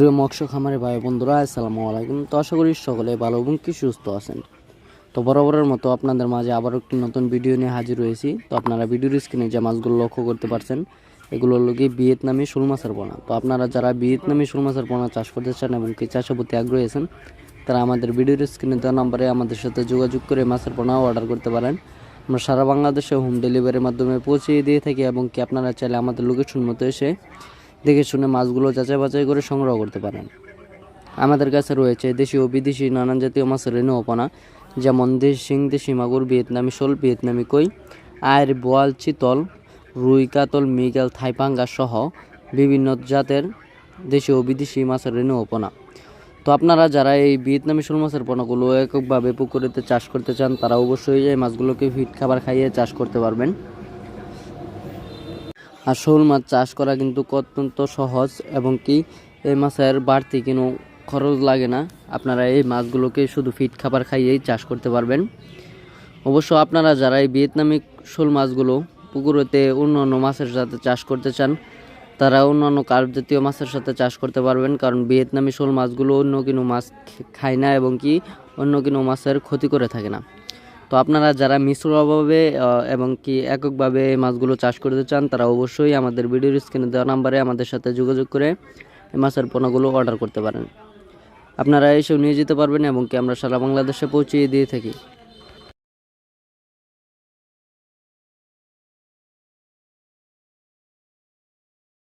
প্রিয় মৎস্য খামারে ভাই বন্ধুরা, আসসালামু আলাইকুম। তো আশা করি সকলে ভালো এবং কি সুস্থ আছেন। তো বরাবরের মতো আপনাদের মাঝে আবার একটি নতুন ভিডিও নিয়ে হাজির হয়েছি। তো আপনারা ভিডিওর স্ক্রিনে যে মাছগুলো লক্ষ্য করতে পারছেন, এগুলো হলো কি ভিয়েতনামি শোল মাছের পোনা। তো আপনারা যারা ভিয়েতনামি শোল মাছের পোনা চাষ করতে চান এবং কি চাষের প্রতি আগ্রহী আছেন, তারা আমাদের ভিডিওর স্ক্রিনে দেওয়া নাম্বারে আমাদের সাথে যোগাযোগ করে মাছের পোনা অর্ডার করতে পারেন। আমরা সারা বাংলাদেশে হোম ডেলিভারির মাধ্যমে পৌঁছে দিয়ে থাকি এবং কি আপনারা চাইলে আমাদের লোকেশন মতো এসে দেখে শুনে মাছগুলো যাচাই বাছাই করে সংগ্রহ করতে পারেন। আমাদের কাছে রয়েছে দেশি ও বিদেশি নানান জাতীয় মাছের রেণুপনা যেমন দেশ দেশি মাগুর ভিয়েতনামি শোল, ভিয়েতনামি কই, আয়ের বোয়াল, চিতল, রুই, কাতল, মৃগেল থাইপাঙ্গা সহ বিভিন্ন জাতের দেশি ও বিদেশি মাছের রেণুপনা তো আপনারা যারা এই ভিয়েতনামি শোল মাছের পোনাগুলো এককভাবে পুকুরেতে চাষ করতে চান, তারা অবশ্যই এই মাছগুলোকে ফিট খাবার খাইয়ে চাষ করতে পারবেন। আর শোল মাছ চাষ করা কিন্তু অত্যন্ত সহজ এবং কি এই মাছের বাড়তি কোনো খরচ লাগে না। আপনারা এই মাছগুলোকে শুধু ফিট খাবার খাইয়েই চাষ করতে পারবেন। অবশ্য আপনারা যারা এই ভিয়েতনামি শোল মাছগুলো পুকুরেতে অন্য অন্য মাছের সাথে চাষ করতে চান, তারা অন্যান্য কার্প জাতীয় মাছের সাথে চাষ করতে পারবেন, কারণ ভিয়েতনামি শোল মাছগুলো অন্য কোনো মাছ খায় না এবং কি অন্য কোনো মাছের ক্ষতি করে থাকে না। তো আপনারা যারা মিশ্র অভাবে এবং কি এককভাবে মাছগুলো চাষ করতে চান, তারা অবশ্যই আমাদের ভিডিওর স্ক্রিনে দেওয়া নাম্বারে আমাদের সাথে যোগাযোগ করে মাছের পণ্যগুলো অর্ডার করতে পারেন। আপনারা এসেও নিয়ে যেতে পারবেন এবং কি আমরা সারা বাংলাদেশে পৌঁছিয়ে দিয়ে থাকি।